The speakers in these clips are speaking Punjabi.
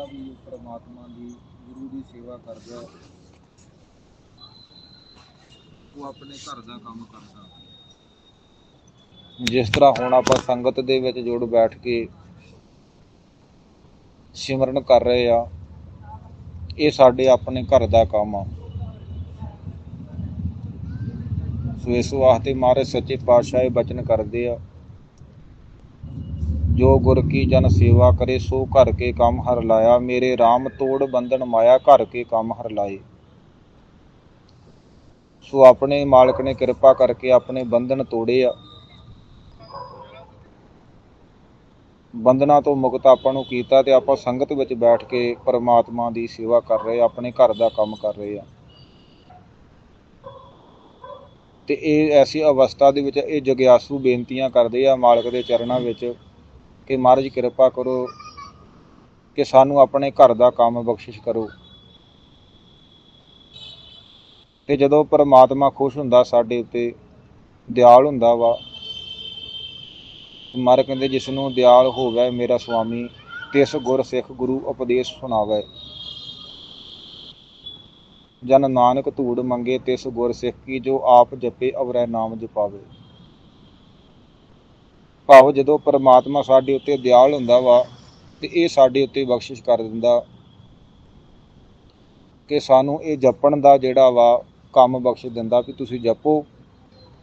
ਜਿਹੜਾ ਵੀ ਪ੍ਰਮਾਤਮਾ ਦੀ, ਗੁਰੂ ਦੀ ਸੇਵਾ ਕਰਦਾ, ਉਹ ਆਪਣੇ ਘਰ ਦਾ ਕੰਮ ਕਰਦਾ। ਜਿਸ ਤਰ੍ਹਾਂ ਹੁਣ ਆਪਾਂ ਸੰਗਤ ਦੇ ਵਿੱਚ ਜੁੜ ਬੈਠ ਕੇ ਸਿਮਰਨ ਕਰ ਰਹੇ ਆ, ਇਹ ਸਾਡੇ ਆਪਣੇ ਘਰ ਦਾ ਕੰਮ ਆ। ਸੋ ਇਸ ਵਾਸਤੇ ਮਹਾਰਾਜ ਸੱਚੇ ਪਾਤਸ਼ਾਹ ਇਹ ਬਚਨ ਕਰਦੇ ਆ। ਜੋ ਗੁਰ ਕੀ ਜਨ ਸੇਵਾ ਕਰੇ, ਸੋ ਘਰ ਕੇ ਕੰਮ ਹਰ ਲਾਇਆ। ਮੇਰੇ RAM ਤੋੜ ਬੰਧਨ ਮਾਇਆ, ਘਰ ਕੇ ਕੰਮ ਹਰ ਲਾਏ। ਸੋ ਆਪਣੇ ਮਾਲਕ ਨੇ ਕਿਰਪਾ ਕਰਕੇ ਆਪਣੇ ਬੰਧਨ ਤੋੜੇ ਆ ਬੰਧਨਾਂ ਤੋਂ ਮੁਕਤ ਆਪਾਂ ਨੂੰ ਕੀਤਾ ਤੇ ਆਪਾਂ ਸੰਗਤ ਵਿੱਚ ਬੈਠ ਕੇ ਪਰਮਾਤਮਾ ਦੀ ਸੇਵਾ ਕਰ ਰਹੇ, ਆਪਣੇ ਘਰ ਦਾ ਕੰਮ ਕਰ ਰਹੇ ਆ। ਤੇ ਇਹ ਐਸੀ ਅਵਸਥਾ ਦੇ ਵਿੱਚ ਇਹ ਜਗਿਆਸੂ ਬੇਨਤੀਆਂ ਕਰਦੇ ਆ ਮਾਲਕ ਦੇ ਚਰਨਾਂ ਵਿੱਚ। ਕਿ ਮਹਾਰਾਜ ਕਿਰਪਾ ਕਰੋ ਕਿ ਸਾਨੂੰ ਆਪਣੇ ਘਰ ਦਾ ਕੰਮ ਬਖਸ਼ਿਸ਼ ਕਰੋ। ਤੇ ਜਦੋਂ ਪਰਮਾਤਮਾ ਖੁਸ਼ ਹੁੰਦਾ ਸਾਡੇ ਉੱਤੇ, ਦਿਆਲ ਹੁੰਦਾ ਵਾ ਮਹਾਰਾਜ ਕਹਿੰਦੇ ਜਿਸ ਨੂੰ ਦਿਆਲ ਹੋਵੇ ਮੇਰਾ ਸੁਆਮੀ ਤਿਸ ਗੁਰ ਸਿੱਖ ਗੁਰੂ ਉਪਦੇਸ਼ ਸੁਣਾਵੇ। ਜਨ ਨਾਨਕ ਧੂੜ ਮੰਗੇ ਤਿਸ ਗੁਰ ਸਿੱਖ ਕੀ ਜੋ ਆਪ ਜਪੇ ਅਵਰੈ ਨਾਮ ਜਪਾਵੇ। ਭਾਵ ਜਦੋਂ ਪਰਮਾਤਮਾ ਸਾਡੇ ਉੱਤੇ ਦਿਆਲ ਹੁੰਦਾ ਵਾ ਤੇ ਇਹ ਸਾਡੇ ਉੱਤੇ ਬਖਸ਼ਿਸ਼ ਕਰ ਦਿੰਦਾ ਕਿ ਸਾਨੂੰ ਇਹ ਜਪਣ ਦਾ ਜਿਹੜਾ ਵਾ ਕੰਮ ਬਖਸ਼ ਦਿੰਦਾ ਵੀ ਤੁਸੀਂ ਜਪੋ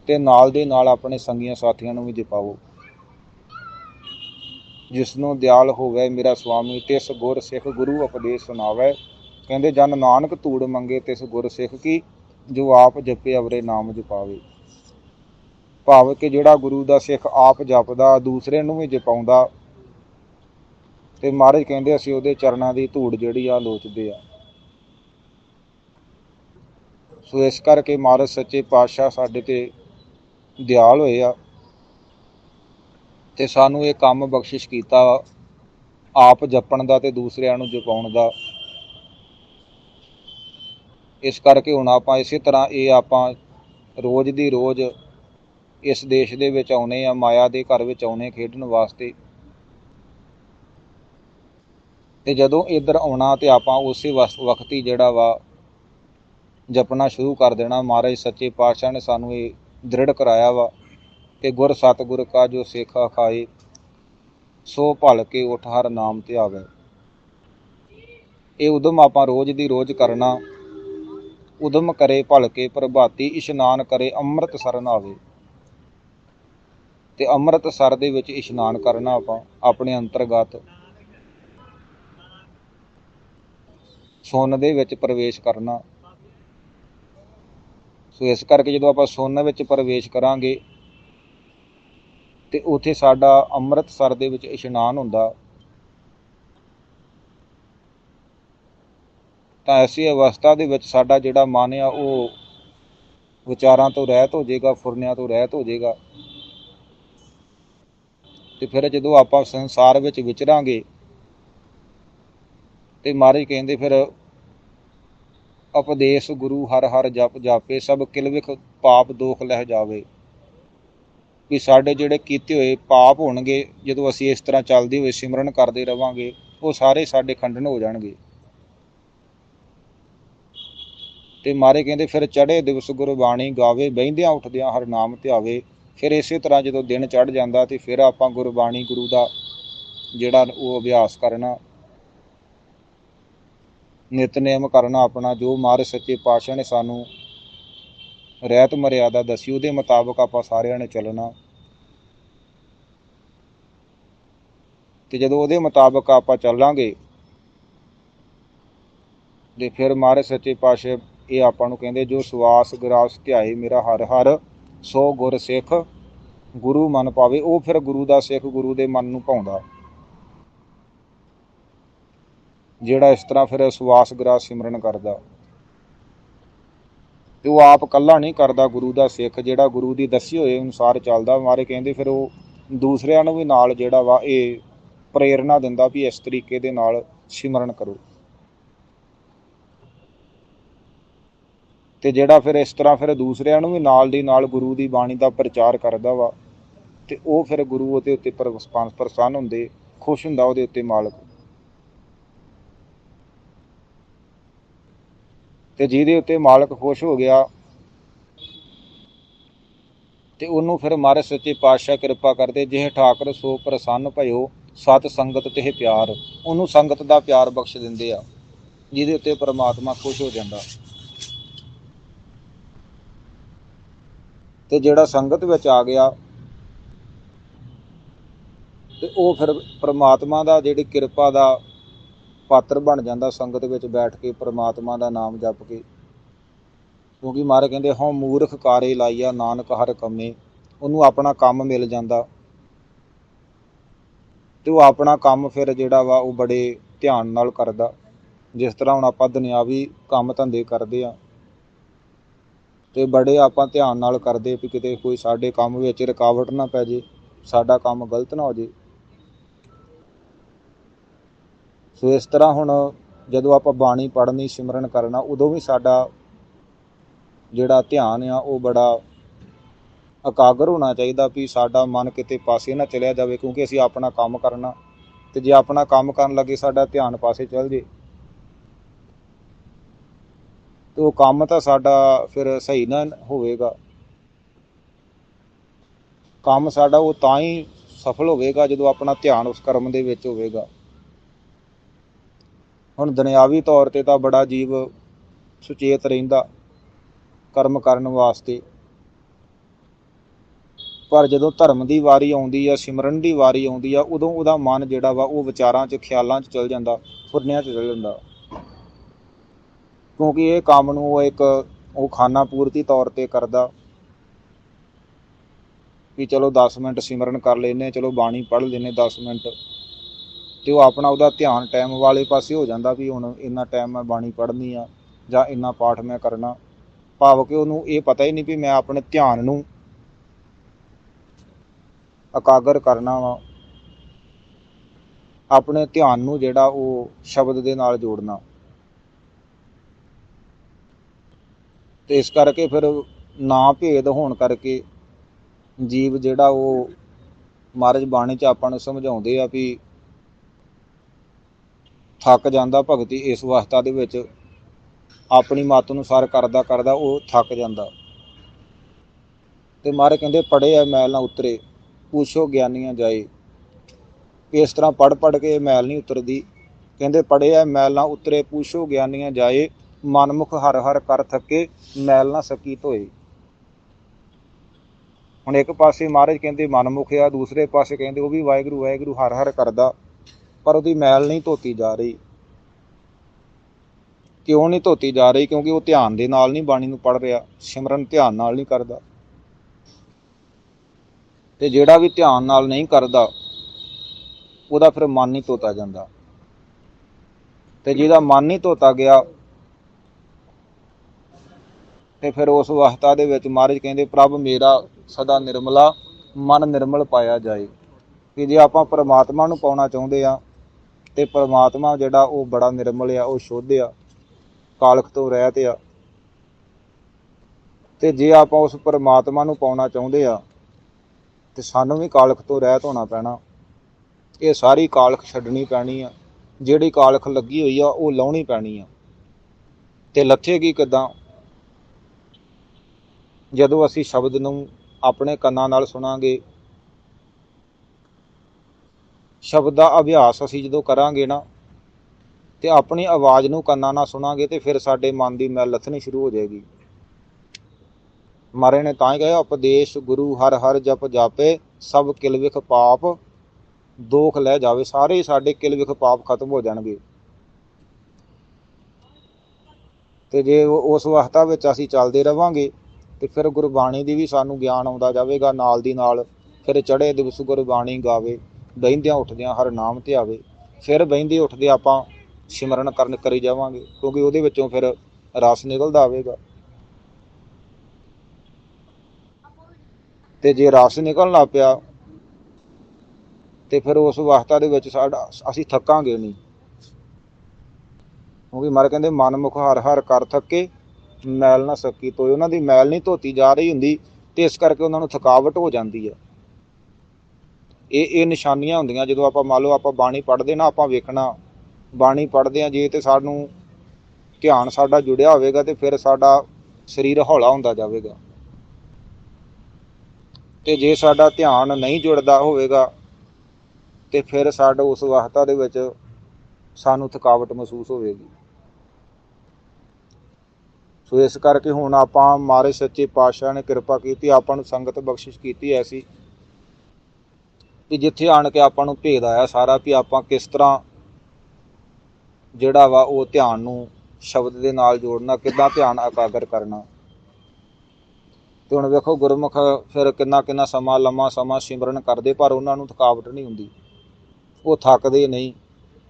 ਤੇ ਨਾਲ ਦੇ ਨਾਲ ਆਪਣੇ ਸੰਗੀਆਂ ਸਾਥੀਆਂ ਨੂੰ ਵੀ ਜਪਾਓ। ਜਿਸ ਨੂੰ ਦਿਆਲ ਹੋਵੇ, ਮੇਰਾ ਸੁਆਮੀ ਤਿਸ ਗੁਰ ਸਿੱਖ ਗੁਰੂ ਉਪਦੇਸ਼ ਸੁਣਾਵੇ। ਕਹਿੰਦੇ, ਜਨ ਨਾਨਕ ਧੂੜ ਮੰਗੇ, ਤਿਸ ਗੁਰ ਸਿੱਖ ਕੀ, ਜੋ ਆਪ ਜਪੇ, ਅਵਰੇ ਨਾਮ ਜਪਾਵੇ। ਭਾਵ ਕਿ ਜਿਹੜਾ ਗੁਰੂ ਦਾ ਸਿੱਖ ਆਪ ਜਪਦਾ, ਦੂਸਰੇ ਨੂੰ ਵੀ ਜਪਾਉਂਦਾ। ਤੇ ਮਹਾਰਾਜ ਕਹਿੰਦੇ, ਅਸੀਂ ਉਹਦੇ ਚਰਨਾਂ ਦੀ ਧੂੜ ਜਿਹੜੀ ਆ, ਲੋਚਦੇ ਆ। ਸੋ ਇਸ ਕਰਕੇ ਮਹਾਰਾਜ ਸੱਚੇ ਪਾਤਸ਼ਾਹ ਸਾਡੇ ਤੇ ਦਿਆਲ ਹੋਏ ਆ। ਤੇ ਸਾਨੂੰ ਇਹ ਕੰਮ ਬਖਸ਼ਿਸ਼ ਕੀਤਾ, ਆਪ ਜਪਣ ਦਾ ਤੇ ਦੂਸਰਿਆਂ ਨੂੰ ਜਪਾਉਣ ਦਾ। ਇਸ ਕਰਕੇ ਹੁਣ ਆਪਾਂ ਇਸੇ ਤਰ੍ਹਾਂ ਇਹ ਆਪਾਂ ਰੋਜ਼ ਦੀ ਰੋਜ਼ ਇਸ ਦੇਸ਼ ਦੇ ਵਿੱਚ ਆਉਨੇ ਆ, ਮਾਇਆ ਦੇ ਘਰ ਵਿੱਚ ਆਉਨੇ ਖੇਡਣ ਵਾਸਤੇ। ਤੇ ਜਦੋਂ ਇੱਧਰ ਆਉਣਾ ਤੇ ਆਪਾਂ ਉਸੇ ਵਸ- ਵਕਤ ਹੀ ਜਿਹੜਾ ਵਾ ਜਪਣਾ ਸ਼ੁਰੂ ਕਰ ਦੇਣਾ। ਮਹਾਰਾਜ ਸੱਚੇ ਪਾਤਸ਼ਾਹ ਨੇ ਸਾਨੂੰ ਇਹ ਦ੍ਰਿੜ ਕਰਾਇਆ ਵਾ ਕਿ ਗੁਰ ਸਤਿਗੁਰ ਕਾ ਜੋ ਸੇਖਾ ਖਾਏ, ਸੋ ਭਲ ਕੇ ਉਠ ਹਰ ਨਾਮ ਤੇ ਆਵੇ। ਇਹ ਉਦਮ ਆਪਾਂ ਰੋਜ਼ ਦੀ ਰੋਜ਼ ਕਰਨਾ। ਉਦਮ ਕਰੇ, ਭਲ ਕੇ, ਪ੍ਰਭਾਤੀ, ਇਸ਼ਨਾਨ ਕਰੇ ਅੰਮ੍ਰਿਤ ਸਰਨ ਆਵੇ ਤੇ ਅੰਮ੍ਰਿਤਸਰ ਦੇ ਵਿੱਚ ਇਸ਼ਨਾਨ ਕਰਨਾ ਆਪਾਂ, ਆਪਣੇ ਅੰਤਰਗਤ। ਸੁੰਨ ਦੇ ਵਿੱਚ ਪ੍ਰਵੇਸ਼ ਕਰਨਾ। ਸੋ ਇਸ ਕਰਕੇ ਜਦੋਂ ਆਪਾਂ ਸੁੰਨ ਵਿੱਚ ਪ੍ਰਵੇਸ਼ ਕਰਾਂਗੇ, ਤੇ ਉੱਥੇ ਸਾਡਾ ਅੰਮ੍ਰਿਤਸਰ ਦੇ ਵਿੱਚ ਇਸ਼ਨਾਨ ਹੁੰਦਾ। ਤਾਂ ਐਸੀ ਅਵਸਥਾ ਦੇ ਵਿੱਚ ਸਾਡਾ ਜਿਹੜਾ ਮਨ ਆ, ਉਹ ਵਿਚਾਰਾਂ ਤੋਂ ਰਹਿਤ ਹੋ ਜਾਏਗਾ, ਫੁਰਨਿਆਂ ਤੋਂ ਰਹਿਤ ਹੋ ਜਾਏਗਾ। ਤੇ ਫਿਰ ਜਦੋਂ ਆਪਾਂ ਸੰਸਾਰ ਵਿੱਚ ਵਿਚਰਾਂਗੇ ਤੇ ਮਹਾਰਾਜ ਕਹਿੰਦੇ ਫਿਰ ਉਪਦੇਸ਼ ਗੁਰੂ ਹਰ ਹਰ ਜਪ ਜਾਪੇ, ਸਭ ਕਿਲਵਿਖ ਪਾਪ ਦੋਖ ਲਹਿ ਜਾਵੇ। ਵੀ ਸਾਡੇ ਜਿਹੜੇ ਕੀਤੇ ਹੋਏ ਪਾਪ ਹੋਣਗੇ, ਜਦੋਂ ਅਸੀਂ ਇਸ ਤਰ੍ਹਾਂ ਚੱਲਦੇ ਹੋਏ ਸਿਮਰਨ ਕਰਦੇ ਰਵਾਂਗੇ, ਉਹ ਸਾਰੇ ਸਾਡੇ ਖੰਡਨ ਹੋ ਜਾਣਗੇ। ਤੇ ਮਾਰੇ ਕਹਿੰਦੇ ਫਿਰ ਚੜੇ ਦਿਵਸ ਗੁਰਬਾਣੀ ਗਾਵੇ, ਬਹਿੰਦਿਆਂ ਉੱਠਦਿਆਂ ਹਰ ਨਾਮ ਧਿਆਵੇ। ਫਿਰ ਇਸੇ ਤਰ੍ਹਾਂ ਜਦੋਂ ਦਿਨ ਚੜ ਜਾਂਦਾ ਤੇ ਫਿਰ ਆਪਾਂ ਗੁਰਬਾਣੀ ਗੁਰੂ ਦਾ ਜਿਹੜਾ ਉਹ ਅਭਿਆਸ ਕਰਨਾ, ਨਿਤਨੇਮ ਕਰਨਾ ਆਪਣਾ, ਜੋ ਮਾਰੇ ਸੱਚੇ ਪਾਤਸ਼ਾਹ ਨੇ ਸਾਨੂੰ ਰਹਿਤ ਮਰਿਆਦਾ ਦੱਸੀ, ਉਹਦੇ ਮੁਤਾਬਕ ਆਪਾਂ ਸਾਰਿਆਂ ਨੇ ਚੱਲਣਾ। ਤੇ ਜਦੋਂ ਉਹਦੇ ਮੁਤਾਬਕ ਆਪਾਂ ਚੱਲਾਂਗੇ, ਤੇ ਫਿਰ ਮਾਰੇ ਸੱਚੇ ਪਾਤਸ਼ਾਹ ਇਹ ਆਪਾਂ ਨੂੰ ਕਹਿੰਦੇ, ਜੋ ਸਵਾਸ ਗਰਾਸ, ਧਿਆਏ, ਮੇਰਾ ਹਰ ਹਰ ਸੋ ਗੁਰ ਸਿੱਖ ਗੁਰੂ ਮਨ ਪਾਵੇ, ਉਹ ਫਿਰ ਗੁਰੂ ਦਾ ਸਿੱਖ ਗੁਰੂ ਦੇ ਮਨ ਨੂੰ ਪਾਉਂਦਾ ਜਿਹੜਾ ਇਸ ਤਰ੍ਹਾਂ ਫਿਰ ਸਵਾਸ ਗਰਾਸ ਸਿਮਰਨ ਕਰਦਾ। ਤੇ ਉਹ ਆਪ ਕੱਲਾ ਨਹੀਂ ਕਰਦਾ ਗੁਰੂ ਦਾ ਸਿੱਖ, ਜਿਹੜਾ ਗੁਰੂ ਦੀ ਦੱਸੀ ਹੋਏ ਅਨੁਸਾਰ ਚੱਲਦਾ। ਮਾਰੇ ਕਹਿੰਦੇ ਫਿਰ ਉਹ ਦੂਸਰਿਆਂ ਨੂੰ ਵੀ ਨਾਲ ਜਿਹੜਾ ਵਾ, ਇਹ ਪ੍ਰੇਰਣਾ ਦਿੰਦਾ ਵੀ ਇਸ ਤਰੀਕੇ ਦੇ ਨਾਲ ਸਿਮਰਨ ਕਰੋ। ਤੇ ਜਿਹੜਾ ਫਿਰ ਇਸ ਤਰ੍ਹਾਂ ਫਿਰ ਦੂਸਰਿਆਂ ਨੂੰ ਵੀ ਨਾਲ ਦੀ ਨਾਲ ਗੁਰੂ ਦੀ ਬਾਣੀ ਦਾ ਪ੍ਰਚਾਰ ਕਰਦਾ ਵਾ, ਤੇ ਉਹ ਫਿਰ ਗੁਰੂ ਉਹਦੇ ਉੱਤੇ ਪਰਸਪਾਂਸ ਪ੍ਰਸੰਨ ਹੁੰਦੇ, ਖੁਸ਼ ਹੁੰਦਾ ਉਹਦੇ ਉੱਤੇ ਮਾਲਕ। ਤੇ ਜਿਹਦੇ ਉੱਤੇ ਮਾਲਕ ਖੁਸ਼ ਹੋ ਗਿਆ, ਤੇ ਉਹਨੂੰ ਫਿਰ ਮਾਰੇ ਸੱਚੇ ਪਾਤਸ਼ਾਹ ਕਿਰਪਾ ਕਰਦੇ, ਜਿਹੇ ਠਾਕੁਰ ਸੋ ਪ੍ਰਸੰਨ ਭਇਓ, ਸਤ ਸੰਗਤ ਤੇ ਪਿਆਰ। ਉਹਨੂੰ ਸੰਗਤ ਦਾ ਪਿਆਰ ਬਖਸ਼ ਦਿੰਦੇ ਆ, ਜਿਹਦੇ ਉੱਤੇ ਪਰਮਾਤਮਾ ਖੁਸ਼ ਹੋ ਜਾਂਦਾ। ਤੇ ਜਿਹੜਾ ਸੰਗਤ ਵਿੱਚ ਆ ਗਿਆ, ਤੇ ਉਹ ਫਿਰ ਪ੍ਰਮਾਤਮਾ ਦਾ ਜਿਹੜੀ ਕਿਰਪਾ ਦਾ ਪਾਤਰ ਬਣ ਜਾਂਦਾ ਸੰਗਤ ਵਿੱਚ ਬੈਠ ਕੇ ਪ੍ਰਮਾਤਮਾ ਦਾ ਨਾਮ ਜਪ ਕੇ। ਕਿਉਂਕਿ ਮਾਰੇ ਕਹਿੰਦੇ, ਹਉ ਮੂਰਖ ਕਾਰੇ ਲਾਈਆ ਨਾਨਕ ਹਰ ਕੰਮੇ, ਉਹਨੂੰ ਆਪਣਾ ਕੰਮ ਮਿਲ ਜਾਂਦਾ। ਤੇ ਉਹ ਆਪਣਾ ਕੰਮ ਫਿਰ ਜਿਹੜਾ ਵਾ ਉਹ ਬੜੇ ਧਿਆਨ ਨਾਲ ਕਰਦਾ। ਜਿਸ ਤਰ੍ਹਾਂ ਹੁਣ ਆਪਾਂ ਦੁਨਿਆਵੀ ਕੰਮ ਧੰਦੇ ਕਰਦੇ ਆ ਤੇ ਬੜੇ ਆਪਾਂ ਧਿਆਨ ਨਾਲ ਕਰਦੇ ਵੀ ਕਿਤੇ ਕੋਈ ਸਾਡੇ ਕੰਮ ਵਿੱਚ ਰੁਕਾਵਟ ਨਾ ਪੈ ਜੇ, ਸਾਡਾ ਕੰਮ ਗਲਤ ਨਾ ਹੋ ਜੇ। ਸੋ ਇਸ ਤਰ੍ਹਾਂ ਹੁਣ ਜਦੋਂ ਆਪਾਂ ਬਾਣੀ ਪੜ੍ਹਨੀ, ਸਿਮਰਨ ਕਰਨਾ, ਉਦੋਂ ਵੀ ਸਾਡਾ ਜਿਹੜਾ ਧਿਆਨ ਆ, ਉਹ ਬੜਾ ਇਕਾਗਰ ਹੋਣਾ ਚਾਹੀਦਾ ਵੀ ਸਾਡਾ ਮਨ ਕਿਤੇ ਪਾਸੇ ਨਾ ਚਲਿਆ ਜਾਵੇ, ਕਿਉਂਕਿ ਅਸੀਂ ਆਪਣਾ ਕੰਮ ਕਰਨਾ। ਤੇ ਜੇ ਆਪਣਾ ਕੰਮ ਕਰਨ ਲੱਗੇ, ਸਾਡਾ ਧਿਆਨ ਪਾਸੇ ਚਲ ਜੇ। ਤੇ ਉਹ ਕੰਮ ਤਾਂ ਸਾਡਾ ਫਿਰ ਸਹੀ ਨਾ ਹੋਵੇਗਾ। ਕੰਮ ਸਾਡਾ ਉਹ ਤਾਂ ਹੀ ਸਫਲ ਹੋਵੇਗਾ ਜਦੋਂ ਆਪਣਾ ਧਿਆਨ ਉਸ ਕਰਮ ਦੇ ਵਿੱਚ ਹੋਵੇਗਾ। ਹੁਣ ਦੁਨਿਆਵੀ ਤੌਰ ਤੇ ਤਾਂ ਬੜਾ ਜੀਵ ਸੁਚੇਤ ਰਹਿੰਦਾ ਕਰਮ ਕਰਨ ਵਾਸਤੇ। ਪਰ ਜਦੋਂ ਧਰਮ ਦੀ ਵਾਰੀ ਆਉਂਦੀ ਆ, ਸਿਮਰਨ ਦੀ ਵਾਰੀ ਆਉਂਦੀ ਆ, ਉਦੋਂ ਉਹਦਾ ਮਨ ਜਿਹੜਾ ਵਾ ਉਹ ਵਿਚਾਰਾਂ 'ਚ, ਖਿਆਲਾਂ 'ਚ ਚਲ ਜਾਂਦਾ, ਫੁਰਨਿਆਂ 'ਚ ਚਲ ਜਾਂਦਾ। ਕਿਉਂਕਿ ਇਹ ਕੰਮ ਨੂੰ ਉਹ ਇੱਕ, ਉਹ ਖਾਨਾ ਪੂਰਤੀ ਤੌਰ ਤੇ ਕਰਦਾ। ਵੀ ਚਲੋ 10 ਮਿੰਟ ਸਿਮਰਨ ਕਰ ਲੈਨੇ ਚਲੋ ਬਾਣੀ ਪੜ੍ਹ ਲੈਨੇ 10 ਮਿੰਟ। ਤੇ ਉਹ ਆਪਣਾ ਉਹਦਾ ਧਿਆਨ ਟਾਈਮ ਵਾਲੇ ਪਾਸੇ ਹੋ ਜਾਂਦਾ ਵੀ ਹੁਣ ਇੰਨਾ ਟਾਈਮ ਮੈਂ ਬਾਣੀ ਪੜ੍ਹਨੀ ਆ ਜਾਂ ਇੰਨਾ ਪਾਠ ਮੈਂ ਕਰਨਾ। ਭਾਵ ਕਿ ਉਹਨੂੰ ਇਹ ਪਤਾ ਹੀ ਨਹੀਂ ਵੀ ਮੈਂ ਆਪਣੇ ਧਿਆਨ ਨੂੰ ਇਕਾਗਰ ਕਰਨਾ ਵਾ। ਆਪਣੇ ਧਿਆਨ ਨੂੰ ਜਿਹੜਾ ਉਹ ਸ਼ਬਦ ਦੇ ਨਾਲ ਜੋੜਨਾ। ਤੇ ਇਸ ਕਰਕੇ ਫਿਰ ਨਾ ਭੇਦ ਹੋਣ ਕਰਕੇ ਜੀਵ ਜਿਹੜਾ ਉਹ ਮਹਾਰਾਜ ਬਾਣੀ ਚ ਆਪਾਂ ਨੂੰ ਸਮਝਾਉਂਦੇ ਆ ਵੀ ਥੱਕ ਜਾਂਦਾ ਭਗਤੀ ਇਸ ਅਵਸਥਾ ਦੇ ਵਿੱਚ ਆਪਣੀ ਮੱਤ ਅਨੁਸਾਰ ਕਰਦਾ ਕਰਦਾ ਉਹ ਥੱਕ ਜਾਂਦਾ। ਤੇ ਮਹਾਰਾਜ ਕਹਿੰਦੇ ਪੜੇ ਆ ਮੈਲ ਨਾ ਉਤਰੇ, ਪੁੱਛੋ ਗਿਆਨੀਆਂ ਜਾਏ। ਇਸ ਤਰ੍ਹਾਂ ਪੜ ਪੜ ਕੇ ਮੈਲ ਨਹੀਂ ਉਤਰਦੀ। ਕਹਿੰਦੇ ਪੜੇ ਆ ਮੈਲ ਨਾ ਉਤਰੇ, ਪੁੱਛੋ ਗਿਆਨੀਆਂ ਜਾਏ। ਮਨਮੁਖ ਹਰ ਹਰ ਕਰ ਥੱਕੇ, ਮੈਲ ਨਾ ਸਕੀ ਧੋਏ। ਹੁਣ ਇੱਕ ਪਾਸੇ ਮਹਾਰਾਜ ਕਹਿੰਦੇ ਮਨਮੁਖ ਆ, ਦੂਸਰੇ ਪਾਸੇ ਕਹਿੰਦੇ ਉਹ ਵੀ ਵਾਹਿਗੁਰੂ ਵਾਹਿਗੁਰੂ ਹਰ ਹਰ ਕਰਦਾ, ਪਰ ਉਹਦੀ ਮੈਲ ਨਹੀਂ ਧੋਤੀ ਜਾ ਰਹੀ। ਕਿਉਂ ਨਹੀਂ ਧੋਤੀ ਜਾ ਰਹੀ? ਕਿਉਂਕਿ ਉਹ ਧਿਆਨ ਦੇ ਨਾਲ ਨਹੀਂ ਬਾਣੀ ਨੂੰ ਪੜ ਰਿਹਾ, ਸਿਮਰਨ ਧਿਆਨ ਨਾਲ ਨਹੀਂ ਕਰਦਾ। ਤੇ ਜਿਹੜਾ ਵੀ ਧਿਆਨ ਨਾਲ ਨਹੀਂ ਕਰਦਾ, ਉਹਦਾ ਫਿਰ ਮਨ ਨਹੀਂ ਧੋਤਾ ਜਾਂਦਾ। ਤੇ ਜਿਹਦਾ ਮਨ ਨਹੀਂ ਧੋਤਾ ਗਿਆ ਤੇ ਫਿਰ ਉਸ ਅਵਸਥਾ ਦੇ ਵਿੱਚ ਮਹਾਰਾਜ ਕਹਿੰਦੇ, ਪ੍ਰਭ, ਮੇਰਾ ਸਦਾ ਨਿਰਮਲਾ, ਮਨ ਨਿਰਮਲ ਪਾਇਆ ਜਾਏ। ਕਿ ਜੇ ਆਪਾਂ ਪਰਮਾਤਮਾ ਨੂੰ ਪਾਉਣਾ ਚਾਹੁੰਦੇ ਆ ਤੇ ਪਰਮਾਤਮਾ ਜਿਹੜਾ ਉਹ ਬੜਾ ਨਿਰਮਲ ਆ, ਉਹ ਸ਼ੁੱਧ ਆ, ਕਾਲਖ ਤੋਂ ਰਹਿਤ ਆ। ਤੇ ਜੇ ਆਪਾਂ ਉਸ ਪਰਮਾਤਮਾ ਨੂੰ ਪਾਉਣਾ ਚਾਹੁੰਦੇ ਆ ਤੇ ਸਾਨੂੰ ਵੀ ਕਾਲਖ ਤੋਂ ਰਹਿਤ ਹੋਣਾ ਪੈਣਾ। ਇਹ ਸਾਰੀ ਕਾਲਖ ਛੱਡਣੀ ਪੈਣੀ ਆ। ਜਿਹੜੀ ਕਾਲਖ ਲੱਗੀ ਹੋਈ ਆ, ਉਹ ਲਾਉਣੀ ਪੈਣੀ ਆ। ਤੇ ਲੱਥੇਗੀ ਕਿਦਾਂ? ਜਦੋਂ ਅਸੀਂ ਸ਼ਬਦ ਨੂੰ ਆਪਣੇ ਕੰਨਾਂ ਨਾਲ ਸੁਣਾਂਗੇ, ਸ਼ਬਦ ਦਾ ਅਭਿਆਸ ਅਸੀਂ ਜਦੋਂ ਕਰਾਂਗੇ ਨਾ, ਤੇ ਆਪਣੀ ਆਵਾਜ਼ ਨੂੰ ਕੰਨਾਂ ਨਾਲ ਸੁਣਾਂਗੇ, ਤੇ ਫਿਰ ਸਾਡੇ ਮਨ ਦੀ ਮੈਲ ਲੱਥਣੀ ਸ਼ੁਰੂ ਹੋ ਜਾਏਗੀ। ਮਾਰੇ ਨੇ ਤਾਂ ਹੀ ਕਿਹਾ, ਉਪਦੇਸ਼ ਗੁਰੂ ਹਰ ਹਰ ਜਪ ਜਾਪੇ, ਸਭ ਕਿਲ ਵਿਖ ਪਾਪ, ਦੋਖ ਲੈ ਜਾਵੇ, ਸਾਰੇ ਸਾਡੇ ਕਿਲ ਵਿਖ ਪਾਪ ਖਤਮ ਹੋ ਜਾਣਗੇ। ਤੇ ਜੇ ਉਸ ਅਵਸਥਾ ਵਿੱਚ ਅਸੀਂ ਚੱਲਦੇ ਰਵਾਂਗੇ ਤੇ ਫਿਰ ਗੁਰਬਾਣੀ ਦੀ ਵੀ ਸਾਨੂੰ ਗਿਆਨ ਆਉਂਦਾ ਜਾਵੇਗਾ, ਨਾਲ ਦੀ ਨਾਲ ਫਿਰ ਚੜੇ ਦਿਵਸ ਗੁਰਬਾਣੀ ਗਾਵੇ, ਬਹਿੰਦਿਆਂ ਉੱਠਦਿਆਂ ਹਰ ਨਾਮ ਧਿਆਵੇ, ਫਿਰ ਬਹਿੰਦੇ ਉੱਠਦੇ ਆਪਾਂ ਸਿਮਰਨ ਕਰਨ ਕਰੀ ਜਾਵਾਂਗੇ, ਕਿਉਂਕਿ ਉਹਦੇ ਵਿੱਚੋਂ ਫਿਰ ਰਸ ਨਿਕਲਦਾ ਆਵੇਗਾ। ਤੇ ਜੇ ਰਸ ਨਿਕਲਣਾ ਪਿਆ, ਤੇ ਫਿਰ ਉਸ ਅਵਸਥਾ ਦੇ ਵਿੱਚ ਸਾਡਾ, ਅਸੀਂ ਥੱਕਾਂਗੇ ਨਹੀਂ। ਕਿਉਂਕਿ ਮਰ ਕਹਿੰਦੇ ਮਨਮੁਖ ਹਰ ਹਰ ਕਰ ਥੱਕੇ ਮੈਲ ਨਾ ਸਕੀ, ਤੋਏ ਉਹਨਾਂ ਦੀ ਮੈਲ ਨਹੀਂ ਧੋਤੀ ਜਾ ਰਹੀ ਹੁੰਦੀ ਤੇ ਇਸ ਕਰਕੇ ਉਹਨਾਂ ਨੂੰ ਥਕਾਵਟ ਹੋ ਜਾਂਦੀ ਹੈ। ਇਹ ਇਹ ਨਿਸ਼ਾਨੀਆਂ ਹੁੰਦੀਆਂ, ਜਦੋਂ ਆਪਾਂ ਮੰਨ ਲਓ ਆਪਾਂ ਬਾਣੀ ਪੜ੍ਹਦੇ ਨਾ, ਆਪਾਂ ਵੇਖਣਾ, ਬਾਣੀ ਪੜ੍ਹਦੇ ਆ ਜੇ ਤੇ ਸਾਨੂੰ ਧਿਆਨ ਸਾਡਾ ਜੁੜਿਆ ਹੋਵੇਗਾ ਤੇ ਫਿਰ ਸਾਡਾ ਸਰੀਰ ਹੌਲਾ ਹੁੰਦਾ ਜਾਵੇਗਾ। ਤੇ ਜੇ ਸਾਡਾ ਧਿਆਨ ਨਹੀਂ ਜੁੜਦਾ ਹੋਵੇਗਾ, ਤੇ ਫਿਰ ਸਾਡਾ ਉਸ ਅਵਸਥਾ ਦੇ ਵਿੱਚ ਸਾਨੂੰ ਥਕਾਵਟ ਮਹਿਸੂਸ ਹੋਵੇਗੀ। ਸੋ ਇਸ ਕਰਕੇ ਹੁਣ ਆਪਾਂ ਮਾਰੇ ਸੱਚੇ ਪਾਤਸ਼ਾਹ ਨੇ ਕਿਰਪਾ ਕੀਤੀ, ਆਪਾਂ ਨੂੰ ਸੰਗਤ ਬਖਸ਼ਿਸ਼ ਕੀਤੀ ਐਸੀ ਕਿ ਜਿੱਥੇ ਆਣ ਕੇ ਆਪਾਂ ਨੂੰ ਭੇਦ ਆਇਆ ਸਾਰਾ ਵੀ ਆਪਾਂ ਕਿਸ ਤਰ੍ਹਾਂ ਜਿਹੜਾ ਵਾ ਉਹ ਧਿਆਨ ਨੂੰ ਸ਼ਬਦ ਦੇ ਨਾਲ ਜੋੜਨਾ, ਕਿੱਦਾਂ ਧਿਆਨ ਇਕਾਗਰ ਕਰਨਾ। ਤੇ ਹੁਣ ਵੇਖੋ ਗੁਰਮੁਖ ਫਿਰ ਕਿੰਨਾ ਕਿੰਨਾ ਸਮਾਂ, ਲੰਮਾ ਸਮਾਂ ਸਿਮਰਨ ਕਰਦੇ, ਪਰ ਉਹਨਾਂ ਨੂੰ ਥਕਾਵਟ ਨਹੀਂ ਹੁੰਦੀ। ਉਹ ਥੱਕਦੇ ਨਹੀਂ,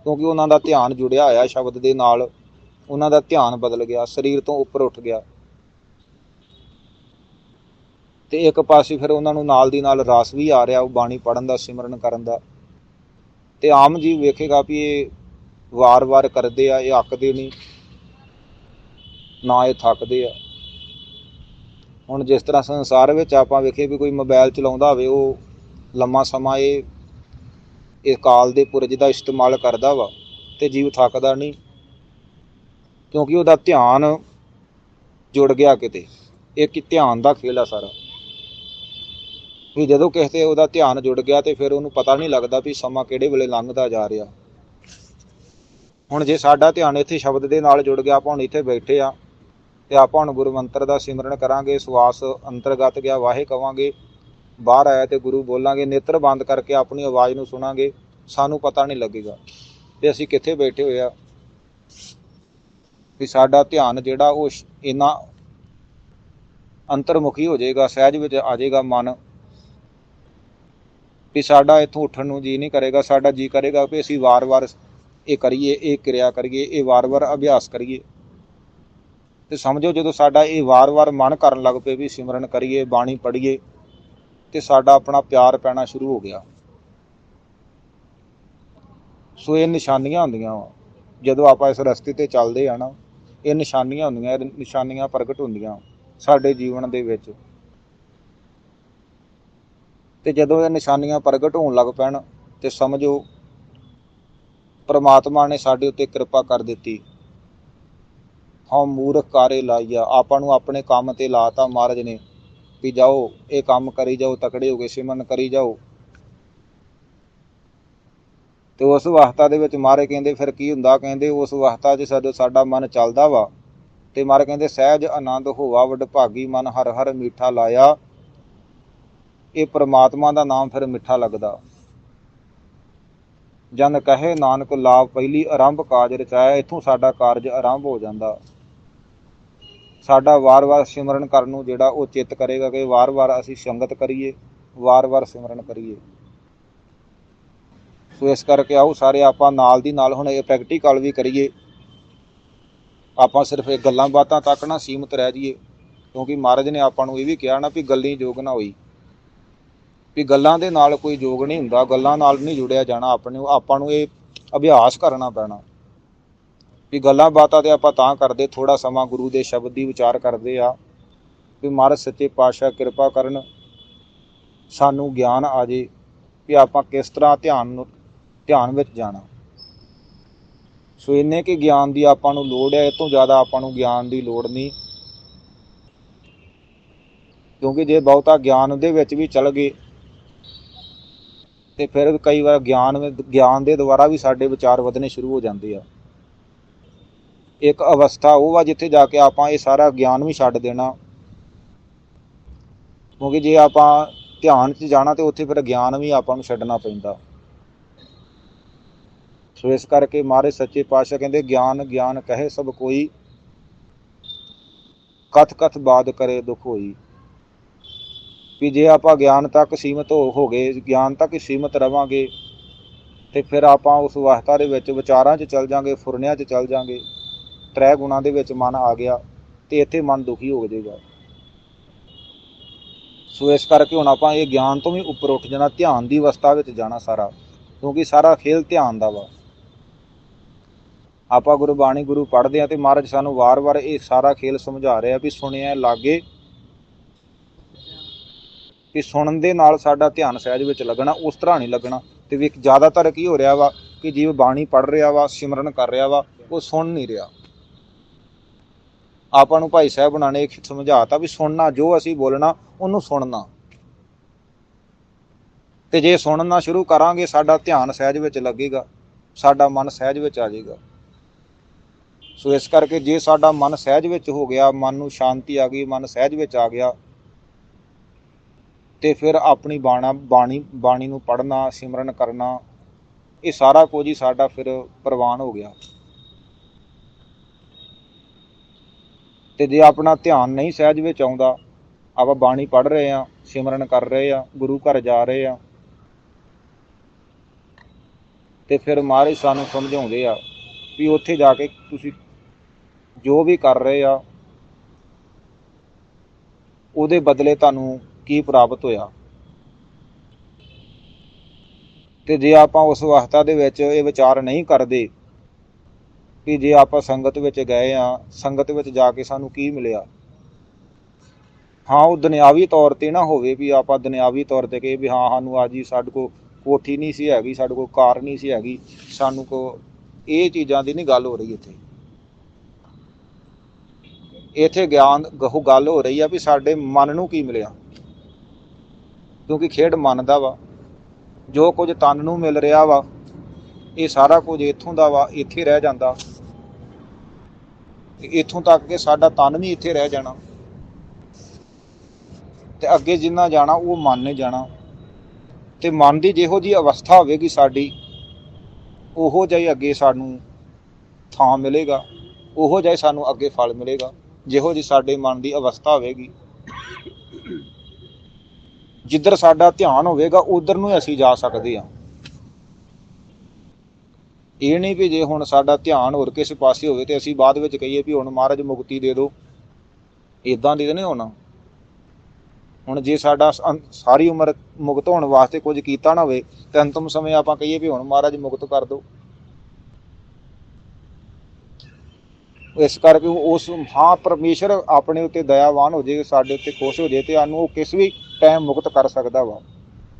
ਕਿਉਂਕਿ ਉਹਨਾਂ ਦਾ ਧਿਆਨ ਜੁੜਿਆ ਹੋਇਆ ਸ਼ਬਦ ਦੇ ਨਾਲ। ਉਹਨਾਂ ਦਾ ਧਿਆਨ ਬਦਲ ਗਿਆ, ਸਰੀਰ ਤੋਂ ਉੱਪਰ ਉੱਠ ਗਿਆ। ਤੇ ਇੱਕ ਪਾਸੇ ਫਿਰ ਉਹਨਾਂ ਨੂੰ ਨਾਲ ਦੀ ਨਾਲ ਰਸ ਵੀ ਆ ਰਿਹਾ, ਉਹ ਬਾਣੀ ਪੜਨ ਦਾ, ਸਿਮਰਨ ਕਰਨ ਦਾ। ਤੇ ਆਮ ਜੀ ਵੇਖੇਗਾ ਵੀ ਇਹ ਵਾਰ-ਵਾਰ ਕਰਦੇ ਆ, ਇਹ ਅੱਕਦੇ ਨਹੀਂ, ਨਾ ਇਹ ਥੱਕਦੇ ਆ। ਹੁਣ ਜਿਸ ਤਰ੍ਹਾਂ ਸੰਸਾਰ ਵਿੱਚ ਆਪਾਂ ਵੇਖੇ ਵੀ ਕੋਈ ਮੋਬਾਈਲ ਚਲਾਉਂਦਾ ਹੋਵੇ, ਉਹ ਲੰਮਾ ਸਮਾਂ ਇਹ ਇਹ ਕਾਲ ਦੇ ਪੁਰਜ ਦਾ ਇਸਤੇਮਾਲ ਕਰਦਾ ਵਾ, ਤੇ ਜੀਵ ਥੱਕਦਾ ਨਹੀਂ। ਕਿਉਂਕਿ ਉਹਦਾ ਧਿਆਨ ਜੁੜ ਗਿਆ ਕਿਤੇ। ਇਹ ਕਿ ਧਿਆਨ ਦਾ ਖੇਲ ਆ ਸਾਰਾ। ਵੀ ਜਦੋਂ ਕਿਸੇ ਤੇ ਉਹਦਾ ਧਿਆਨ ਜੁੜ ਗਿਆ ਤੇ ਫਿਰ ਉਹਨੂੰ ਪਤਾ ਨਹੀਂ ਲੱਗਦਾ ਵੀ ਸਮਾਂ ਕਿਹੜੇ ਵੇਲੇ ਲੰਘਦਾ ਜਾ ਰਿਹਾ। ਹੁਣ ਜੇ ਸਾਡਾ ਧਿਆਨ ਇੱਥੇ ਸ਼ਬਦ ਦੇ ਨਾਲ ਜੁੜ ਗਿਆ, ਆਪਾਂ ਹੁਣ ਇੱਥੇ ਬੈਠੇ ਆ ਤੇ ਆਪਾਂ ਹੁਣ ਗੁਰੂ ਮੰਤਰ ਦਾ ਸਿਮਰਨ ਕਰਾਂਗੇ ਸਵਾਸ ਅੰਤਰਗਤ ਗਿਆ, ਵਾਹੇ ਕਵਾਂਗੇ, ਬਾਹਰ ਆਇਆ ਤੇ ਗੁਰੂ ਬੋਲਾਂਗੇ, ਨੇਤਰ ਬੰਦ ਕਰਕੇ ਆਪਣੀ ਆਵਾਜ਼ ਨੂੰ ਸੁਣਾਂਗੇ, ਸਾਨੂੰ ਪਤਾ ਨਹੀਂ ਲੱਗੇਗਾ ਤੇ ਅਸੀਂ ਕਿੱਥੇ ਬੈਠੇ ਹੋਏ ਆ। ਵੀ ਸਾਡਾ ਧਿਆਨ ਜਿਹੜਾ ਉਹ ਸ਼- ਇੰਨਾ ਅੰਤਰਮੁਖੀ ਹੋ ਜਾਏਗਾ, ਸਹਿਜ ਵਿੱਚ ਆ ਜਾਏਗਾ ਮਨ। ਵੀ ਸਾਡਾ ਇੱਥੋਂ ਉੱਠਣ ਨੂੰ ਜੀ ਨਹੀਂ ਕਰੇਗਾ, ਸਾਡਾ ਜੀ ਕਰੇਗਾ ਵੀ ਅਸੀਂ ਵਾਰ-ਵਾਰ ਇਹ ਕਰੀਏ, ਇਹ ਕਿਰਿਆ ਕਰੀਏ, ਇਹ ਵਾਰ-ਵਾਰ ਅਭਿਆਸ ਕਰੀਏ। ਤੇ ਸਮਝੋ ਜਦੋਂ ਸਾਡਾ ਇਹ ਵਾਰ-ਵਾਰ ਮਨ ਕਰਨ ਲੱਗ ਪਏ ਵੀ ਸਿਮਰਨ ਕਰੀਏ, ਬਾਣੀ ਪੜ੍ਹੀਏ, ਤੇ ਸਾਡਾ ਆਪਣਾ ਪਿਆਰ ਪੈਣਾ ਸ਼ੁਰੂ ਹੋ ਗਿਆ। ਸੋ ਇਹ ਨਿਸ਼ਾਨੀਆਂ ਹੁੰਦੀਆਂ ਵਾ। ਜਦੋਂ ਆਪਾਂ ਇਸ ਰਸਤੇ ਤੇ ਚੱਲਦੇ ਆ ਨਾ ਇਹ ਨਿਸ਼ਾਨੀਆਂ ਹੁੰਦੀਆਂ, ਇਹ ਨਿਸ਼ਾਨੀਆਂ ਪ੍ਰਗਟ ਹੁੰਦੀਆਂ ਸਾਡੇ ਜੀਵਨ ਦੇ ਵਿੱਚ। ਤੇ ਜਦੋਂ ਇਹ ਨਿਸ਼ਾਨੀਆਂ ਪ੍ਰਗਟ ਹੋਣ ਲੱਗ ਪੈਣ ਤੇ ਸਮਝੋ, ਪ੍ਰਮਾਤਮਾ ਨੇ ਸਾਡੇ ਉੱਤੇ ਕਿਰਪਾ ਕਰ ਦਿੱਤੀ। ਹਾਂ ਮੂਰਖ ਕਾਰੇ ਲਾਈਆ, ਆਪਾਂ ਨੂੰ ਆਪਣੇ ਕੰਮ ਤੇ ਲਾਤਾ ਮਹਾਰਾਜ ਨੇ ਵੀ ਜਾਓ, ਇਹ ਕੰਮ ਕਰੀ ਜਾਓ, ਤਕੜੇ ਹੋ ਕੇ ਸਿਮਰਨ ਕਰੀ ਜਾਓ। ਤੇ ਉਸ ਅਵਸਥਾ ਦੇ ਵਿੱਚ ਮਾਰੇ ਕਹਿੰਦੇ, ਫਿਰ ਕੀ ਹੁੰਦਾ? ਕਹਿੰਦੇ, ਉਸ ਅਵਸਥਾ 'ਚ ਸਾਡਾ ਸਾਡਾ ਮਨ ਚੱਲਦਾ ਵਾ। ਤੇ ਮਾਰੇ ਕਹਿੰਦੇ, ਸਹਿਜ ਆਨੰਦ ਹੋਵਾ ਵਡਭਾਗੀ ਮਨ ਹਰ ਹਰ ਮਿੱਠਾ ਲਾਇਆ। ਇਹ ਪ੍ਰਮਾਤਮਾ ਦਾ ਨਾਮ ਫਿਰ ਮਿੱਠਾ ਲੱਗਦਾ। ਜਨ ਕਹੇ ਨਾਨਕ ਲਾਭ ਪਹਿਲੀ ਆਰੰਭ ਕਾਜ ਰਚਾਇਆ, ਇੱਥੋਂ ਸਾਡਾ ਕਾਰਜ ਆਰੰਭ ਹੋ ਜਾਂਦਾ। ਸਾਡਾ ਵਾਰ-ਵਾਰ ਸਿਮਰਨ ਕਰਨ ਨੂੰ ਜਿਹੜਾ ਉਹ ਚਿੱਤ ਕਰੇਗਾ ਕਿ ਵਾਰ-ਵਾਰ ਅਸੀਂ ਸੰਗਤ ਕਰੀਏ ਵਾਰ-ਵਾਰ ਸਿਮਰਨ ਕਰੀਏ। ਸੋ ਇਸ ਕਰਕੇ ਆਓ ਸਾਰੇ ਆਪਾਂ ਨਾਲ ਦੀ ਨਾਲ ਹੁਣ ਇਹ ਪ੍ਰੈਕਟੀਕਲ ਵੀ ਕਰੀਏ। ਆਪਾਂ ਸਿਰਫ ਇਹ ਗੱਲਾਂ ਬਾਤਾਂ ਤੱਕ ਨਾ ਸੀਮਤ ਰਹਿ ਜਾਈਏ, ਕਿਉਂਕਿ ਮਹਾਰਾਜ ਨੇ ਆਪਾਂ ਨੂੰ ਇਹ ਵੀ ਕਿਹਾ ਨਾ ਵੀ ਗੱਲਾਂ ਜੋਗ ਨਾ ਹੋਈ। ਵੀ ਗੱਲਾਂ ਦੇ ਨਾਲ ਕੋਈ ਜੋਗ ਨਹੀਂ ਹੁੰਦਾ, ਗੱਲਾਂ ਨਾਲ ਨਹੀਂ ਜੁੜਿਆ ਜਾਣਾ ਆਪਣੇ ਆਪਾਂ ਨੂੰ ਇਹ ਅਭਿਆਸ ਕਰਨਾ ਪੈਣਾ। ਵੀ ਗੱਲਾਂ ਬਾਤਾਂ ਤੇ ਆਪਾਂ ਤਾਂ ਕਰਦੇ ਥੋੜਾ ਸਮਾਂ ਗੁਰੂ ਦੇ ਸ਼ਬਦ ਦੀ ਵਿਚਾਰ ਕਰਦੇ ਆ। ਵੀ ਮਹਾਰਾਜ ਸੱਚੇ ਪਾਤਸ਼ਾਹ ਕਿਰਪਾ ਕਰਨ ਸਾਨੂੰ ਗਿਆਨ ਆ ਜੇ, ਵੀ ਆਪਾਂ ਕਿਸ ਤਰ੍ਹਾਂ ਧਿਆਨ ਨੂੰ ਧਿਆਨ ਵਿੱਚ ਜਾਣਾ। ਸੋ ਇੰਨੇ ਕਿ ਗਿਆਨ ਦੀ ਆਪਾਂ ਨੂੰ ਲੋੜ ਹੈ, ਇਹ ਤੋਂ ਜ਼ਿਆਦਾ ਆਪਾਂ ਨੂੰ ਗਿਆਨ ਦੀ ਲੋੜ ਨਹੀਂ। ਕਿਉਂਕਿ ਜੇ ਬਹੁਤਾ ਗਿਆਨ ਦੇ ਵਿੱਚ ਵੀ ਚਲ ਗਏ, ਤੇ ਫਿਰ ਕਈ ਵਾਰ ਗਿਆਨ ਗਿਆਨ ਦੇ ਦੁਆਰਾ ਵੀ ਸਾਡੇ ਵਿਚਾਰ ਵਧਣੇ ਸ਼ੁਰੂ ਹੋ ਜਾਂਦੇ ਆ। ਇੱਕ ਅਵਸਥਾ ਉਹ ਵਾ ਜਿੱਥੇ ਜਾ ਕੇ ਆਪਾਂ ਇਹ ਸਾਰਾ ਗਿਆਨ ਵੀ ਛੱਡ ਦੇਣਾ। ਕਿਉਂਕਿ ਜੇ ਆਪਾਂ ਧਿਆਨ 'ਚ ਜਾਣਾ ਤੇ ਉੱਥੇ ਫਿਰ ਗਿਆਨ ਵੀ ਆਪਾਂ ਨੂੰ ਛੱਡਣਾ ਪੈਂਦਾ। ਸੋ ਇਸ ਕਰਕੇ ਮਾਰੇ ਸੱਚੇ ਪਾਤਸ਼ਾਹ ਕਹਿੰਦੇ, ਗਿਆਨ ਗਿਆਨ ਕਹੇ ਸਭ ਕੋਈ, ਕਥ ਕਥ ਬਾਦ ਕਰੇ ਦੁਖ ਹੋਈ। ਵੀ ਜੇ ਆਪਾਂ ਗਿਆਨ ਤੱਕ ਸੀਮਤ ਹੋ ਗਏ, ਗਿਆਨ ਤੱਕ ਹੀ ਸੀਮਤ ਰਵਾਂਗੇ, ਤੇ ਫਿਰ ਆਪਾਂ ਉਸ ਅਵਸਥਾ ਦੇ ਵਿੱਚ ਵਿਚਾਰਾਂ 'ਚ ਚੱਲ ਜਾਾਂਗੇ, ਫੁਰਨਿਆਂ 'ਚ ਚੱਲ ਜਾਾਂਗੇ, ਤ੍ਰੈ ਗੁਣਾਂ ਦੇ ਵਿੱਚ ਮਨ ਆ ਗਿਆ, ਤੇ ਇੱਥੇ ਮਨ ਦੁਖੀ ਹੋ ਜਾਏਗਾ। ਸੋ ਇਸ ਕਰਕੇ ਹੁਣ ਆਪਾਂ ਇਹ ਗਿਆਨ ਤੋਂ ਵੀ ਉੱਪਰ ਉੱਠ ਜਾਣਾ, ਧਿਆਨ ਦੀ ਅਵਸਥਾ ਵਿੱਚ ਜਾਣਾ ਸਾਰਾ, ਕਿਉਂਕਿ ਸਾਰਾ ਖੇਲ ਧਿਆਨ ਦਾ ਵਾ। ਆਪਾਂ ਗੁਰਬਾਣੀ ਗੁਰੂ ਪੜ੍ਹਦੇ ਆ ਤੇ ਮਹਾਰਾਜ ਸਾਨੂੰ ਵਾਰ-ਵਾਰ ਇਹ ਸਾਰਾ ਖੇਲ ਸਮਝਾ ਰਿਹਾ ਵੀ ਸੁਣਿਆ ਲਾਗੇ ਕਿ ਸੁਣਨ ਦੇ ਨਾਲ ਸਾਡਾ ਧਿਆਨ ਸਹਿਜ ਵਿੱਚ ਲੱਗਣਾ, ਉਸ ਤਰ੍ਹਾਂ ਨਹੀਂ ਲੱਗਣਾ। ਤੇ ਵੀ ਜ਼ਿਆਦਾਤਰ ਕੀ ਹੋ ਰਿਹਾ ਵਾ ਕਿ ਜੀਵ ਬਾਣੀ ਪੜ੍ਹ ਰਿਹਾ ਵਾ, ਸਿਮਰਨ ਕਰ ਰਿਹਾ ਵਾ, ਉਹ ਸੁਣ ਨਹੀਂ ਰਿਹਾ। ਆਪਾਂ ਨੂੰ ਭਾਈ ਸਾਹਿਬ ਬਣਾਣੇ ਇੱਕ ਸਮਝਾਤਾ ਵੀ ਸੁਣਨਾ, ਜੋ ਅਸੀਂ ਬੋਲਣਾ, ਉਹਨੂੰ ਸੁਣਨਾ। ਤੇ ਜੇ ਸੁਣਨਾ ਸ਼ੁਰੂ ਕਰਾਂਗੇ, ਸਾਡਾ ਧਿਆਨ ਸਹਿਜ ਵਿੱਚ ਲੱਗੇਗਾ, ਸਾਡਾ ਮਨ ਸਹਿਜ ਵਿੱਚ ਆ ਜਾਏਗਾ। ਸੋ ਇਸ ਕਰਕੇ ਜੇ ਸਾਡਾ ਮਨ ਸਹਿਜ ਵਿੱਚ ਹੋ ਗਿਆ, ਮਨ ਨੂੰ ਸ਼ਾਂਤੀ ਆ ਗਈ, ਮਨ ਸਹਿਜ ਵਿੱਚ ਆ ਗਿਆ, ਤੇ ਫਿਰ ਆਪਣੀ ਬਾਣਾ, ਬਾਣੀ ਬਾਣੀ ਨੂੰ ਪੜ੍ਹਨਾ, ਸਿਮਰਨ ਕਰਨਾ, ਇਹ ਸਾਰਾ ਕੁਝ ਹੀ ਸਾਡਾ ਫਿਰ ਪ੍ਰਵਾਨ ਹੋ ਗਿਆ। ਤੇ ਜੇ ਆਪਣਾ ਧਿਆਨ ਨਹੀਂ ਸਹਿਜ ਵਿੱਚ ਆਉਂਦਾ, ਆਪਾਂ ਬਾਣੀ ਪੜ੍ਹ ਰਹੇ ਆ ਸਿਮਰਨ ਕਰ ਰਹੇ ਆ ਗੁਰੂ ਘਰ ਜਾ ਰਹੇ ਆ ਤੇ ਫਿਰ ਮਹਾਰਾਜ ਸਾਨੂੰ ਸਮਝਾਉਂਦੇ ਆ ਵੀ ਉੱਥੇ ਜਾ ਕੇ ਤੁਸੀਂ ਜੋ ਵੀ ਕਰ ਰਹੇ ਆ, ਉਹਦੇ ਬਦਲੇ ਤੁਹਾਨੂੰ ਕੀ ਪ੍ਰਾਪਤ ਹੋਇਆ? ਤੇ ਜੇ ਆਪਾਂ ਉਸ ਅਵਸਥਾ ਦੇ ਵਿੱਚ ਇਹ ਵਿਚਾਰ ਨਹੀਂ ਕਰਦੇ ਕਿ ਜੇ ਆਪਾਂ ਸੰਗਤ ਵਿੱਚ ਗਏ ਆ, ਸੰਗਤ ਵਿੱਚ ਜਾ ਕੇ ਸਾਨੂੰ ਕੀ ਮਿਲਿਆ? ਹਾਂ, ਉਹ ਦੁਨਿਆਵੀ ਤੌਰ ਤੇ ਨਾ ਹੋਵੇ ਵੀ ਆਪਾਂ ਦੁਨਿਆਵੀ ਤੌਰ ਤੇ ਕਹੇ ਵੀ ਹਾਂ, ਸਾਨੂੰ ਅੱਜ ਹੀ ਸਾਡੇ ਕੋ ਕੋਠੀ ਨਹੀਂ ਸੀ ਹੈਗੀ, ਸਾਡੇ ਕੋਲ ਕਾਰ ਨਹੀਂ ਸੀ ਹੈਗੀ, ਸਾਨੂੰ ਕੋ ਇਹ ਚੀਜ਼ਾਂ ਦੀ ਨਹੀਂ ਗੱਲ ਹੋ ਰਹੀ ਇੱਥੇ। ਇੱਥੇ ਗਿਆਨ ਗਹੂ ਗੱਲ ਹੋ ਰਹੀ ਆ ਵੀ ਸਾਡੇ ਮਨ ਨੂੰ ਕੀ ਮਿਲਿਆ? ਕਿਉਂਕਿ ਖੇਡ ਮਨ ਦਾ ਵਾ। ਜੋ ਕੁਝ ਤਨ ਨੂੰ ਮਿਲ ਰਿਹਾ ਵਾ, ਇਹ ਸਾਰਾ ਕੁਝ ਇੱਥੋਂ ਦਾ ਵਾ, ਇੱਥੇ ਰਹਿ ਜਾਂਦਾ। ਇੱਥੋਂ ਤੱਕ ਕਿ ਸਾਡਾ ਤਨ ਵੀ ਇੱਥੇ ਰਹਿ ਜਾਣਾ। ਤੇ ਅੱਗੇ ਜਿੰਨਾ ਜਾਣਾ, ਉਹ ਮਨ ਨੇ ਜਾਣਾ। ਤੇ ਮਨ ਦੀ ਜਿਹੋ ਜੀ ਅਵਸਥਾ ਹੋਵੇਗੀ ਸਾਡੀ, ਉਹੋ ਜਿਹਾ ਅੱਗੇ ਸਾਨੂੰ ਥਾਂ ਮਿਲੇਗਾ। ਉਹੋ ਜਿਹਾ ਸਾਨੂੰ ਅੱਗੇ ਫਲ ਮਿਲੇਗਾ। ਜਿਹੋ ਜੀ ਸਾਡੇ ਮਨ ਦੀ ਅਵਸਥਾ ਹੋਵੇਗੀ। ਜਿੱਧਰ ਸਾਡਾ ਧਿਆਨ ਹੋਵੇਗਾ, ਉਧਰ ਨੂੰ ਹੀ ਅਸੀਂ ਜਾ ਸਕਦੇ ਹਾਂ। ਇਹ ਨਹੀਂ ਵੀ ਜੇ ਹੁਣ ਸਾਡਾ ਧਿਆਨ ਹੋਰ ਕਿਸੇ ਪਾਸੇ ਹੋਵੇ ਤੇ ਅਸੀਂ ਬਾਅਦ ਵਿੱਚ ਕਹੀਏ ਵੀ ਹੁਣ ਮਹਾਰਾਜ ਮੁਕਤੀ ਦੇ ਦਿਓ। ਇਦਾਂ ਦੀ ਤਾਂ ਨਹੀਂ ਹੋਣਾ। ਹੁਣ ਜੇ ਸਾਡਾ ਸਾਰੀ ਉਮਰ ਮੁਕਤ ਹੋਣ ਵਾਸਤੇ ਕੁਝ ਕੀਤਾ ਨਾ ਹੋਵੇ, ਤੇ ਅੰਤਮ ਸਮੇਂ ਆਪਾਂ ਕਹੀਏ ਵੀ ਹੁਣ ਮਹਾਰਾਜ ਮੁਕਤ ਕਰ ਦਿਓ। ਇਸ ਕਰਕੇ ਉਸ ਹਾਂ ਪਰਮੇਸ਼ਰ ਆਪਣੇ ਉੱਤੇ ਦਇਆਵਾਨ ਹੋ ਜੇ, ਸਾਡੇ ਉੱਤੇ ਖੁਸ਼ ਹੋ ਜੇ ਤੇ ਸਾਨੂੰ ਉਹ ਕਿਸ ਵੀ ਟਾਈਮ ਮੁਕਤ ਕਰ ਸਕਦਾ ਵਾ।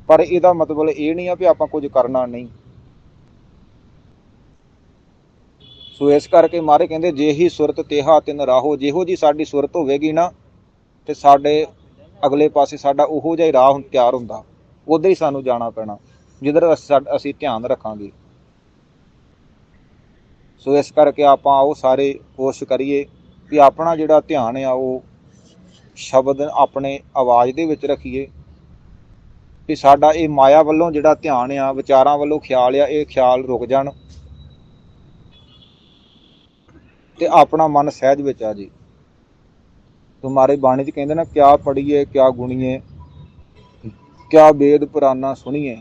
ਪਰ ਇਹਦਾ ਮਤਲਬ ਇਹ ਨਹੀਂ ਆ ਵੀ ਆਪਾਂ ਕੁਝ ਕਰਨਾ ਨਹੀਂ। ਸੋ ਇਸ ਕਰਕੇ ਮਾਰੇ ਕਹਿੰਦੇ, ਜੇ ਹੀ ਸੁਰਤ ਤੇਹਾ ਤਿਨ ਰਾਹੋ, ਜਿਹੋ ਜੀ ਸਾਡੀ ਸੁਰਤ ਹੋਵੇਗੀ ਨਾ, ਤੇ ਸਾਡੇ ਅਗਲੇ ਪਾਸੇ ਸਾਡਾ ਉਹੋ ਜਿਹਾ ਹੀ ਰਾਹ ਤਿਆਰ ਹੁੰਦਾ। ਉਧਰ ਹੀ ਸਾਨੂੰ ਜਾਣਾ ਪੈਣਾ, ਜਿੱਧਰ ਸਾਡ- ਅਸੀਂ ਧਿਆਨ ਰੱਖਾਂਗੇ। ਸੋ ਇਸ ਕਰਕੇ ਆਪਾਂ ਉਹ ਸਾਰੇ ਕੋਸ਼ਿਸ਼ ਕਰੀਏ ਕਿ ਆਪਣਾ ਜਿਹੜਾ ਧਿਆਨ ਆ, ਉਹ ਸ਼ਬਦ ਆਪਣੇ ਆਵਾਜ਼ ਦੇ ਵਿੱਚ ਰੱਖੀਏ। ਕਿ ਸਾਡਾ ਇਹ ਮਾਇਆ ਵੱਲੋਂ ਜਿਹੜਾ ਧਿਆਨ ਆ, ਵਿਚਾਰਾਂ ਵੱਲੋਂ ਖਿਆਲ ਆ, ਇਹ ਖਿਆਲ ਰੁਕ ਜਾਣ। ਤੇ ਆਪਣਾ ਮਨ ਸਹਿਜ ਵਿੱਚ ਆ ਜੀ। ਤੁਮਾਰੇ ਬਾਣੀ ਚ ਕਹਿੰਦੇ ਨਾ, ਕਿਆ ਪੜੀਏ ਕਿਆ ਗੁਣੀਏ, ਕਿਆ ਵੇਦ ਪੁਰਾਣਾ ਸੁਣੀਏ।